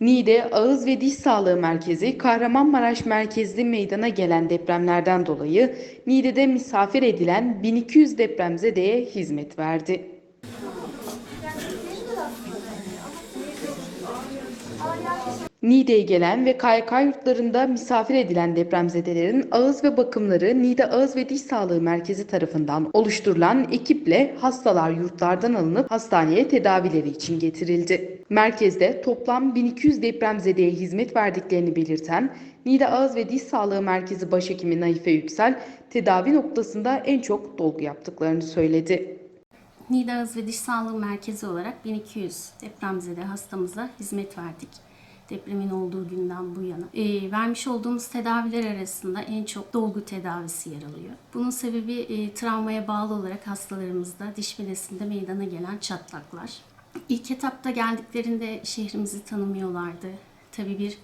Niğde Ağız ve Diş Sağlığı Merkezi Kahramanmaraş merkezli meydana gelen depremlerden dolayı Niğde'de misafir edilen 1200 depremzedeye hizmet verdi. Niğde'ye gelen ve KYK yurtlarında misafir edilen depremzedelerin ağız ve bakımları Niğde Ağız ve Diş Sağlığı Merkezi tarafından oluşturulan ekiple hastalar yurtlardan alınıp hastaneye tedavileri için getirildi. Merkezde toplam 1200 depremzedeye hizmet verdiklerini belirten Niğde Ağız ve Diş Sağlığı Merkezi Başhekimi Naife Yüksel, tedavi noktasında en çok dolgu yaptıklarını söyledi. Niğde Ağız ve Diş Sağlığı Merkezi olarak 1200 depremzede hastamıza hizmet verdik. Depremin olduğu günden bu yana. Ee, vermiş olduğumuz tedaviler arasında en çok dolgu tedavisi yer alıyor. Bunun sebebi e, travmaya bağlı olarak hastalarımızda diş bilesinde meydana gelen çatlaklar. İlk etapta geldiklerinde şehrimizi tanımıyorlardı. Tabii bir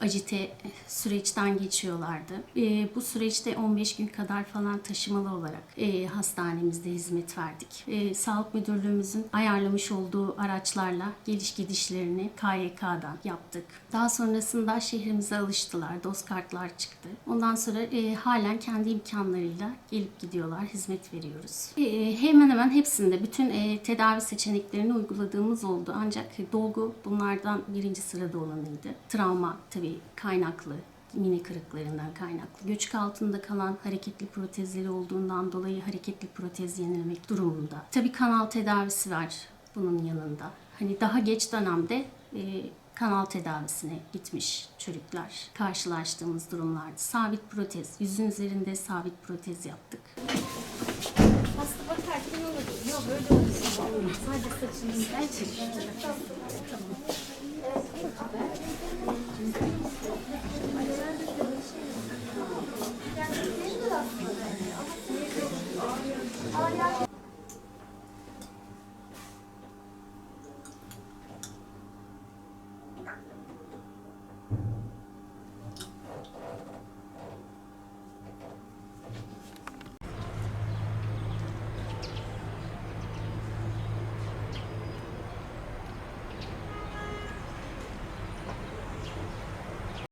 acite süreçten geçiyorlardı. Ee, bu süreçte 15 gün kadar falan taşımalı olarak e, hastanemizde hizmet verdik. Ee, Sağlık Müdürlüğümüzün ayarlamış olduğu araçlarla geliş gidişlerini KYK'dan yaptık. Daha sonrasında şehrimize alıştılar. Doz kartlar çıktı. Ondan sonra e, halen kendi imkanlarıyla gelip gidiyorlar. Hizmet veriyoruz. E, hemen hemen hepsinde bütün e, tedavi seçeneklerini uyguladığımız oldu. Ancak dolgu bunlardan birinci sırada olanıydı. Travma tabii kaynaklı mini kırıklarından kaynaklı. Göçük altında kalan hareketli protezleri olduğundan dolayı hareketli protez yenilemek durumunda. Tabii kanal tedavisi var bunun yanında. Hani daha geç dönemde e, kanal tedavisine gitmiş çocuklar karşılaştığımız durumlardı. Sabit protez, yüzün üzerinde sabit protez yaptık. Hasta bakarken olur. Yok böyle olur. Sadece saçını gerçekten. Tamam.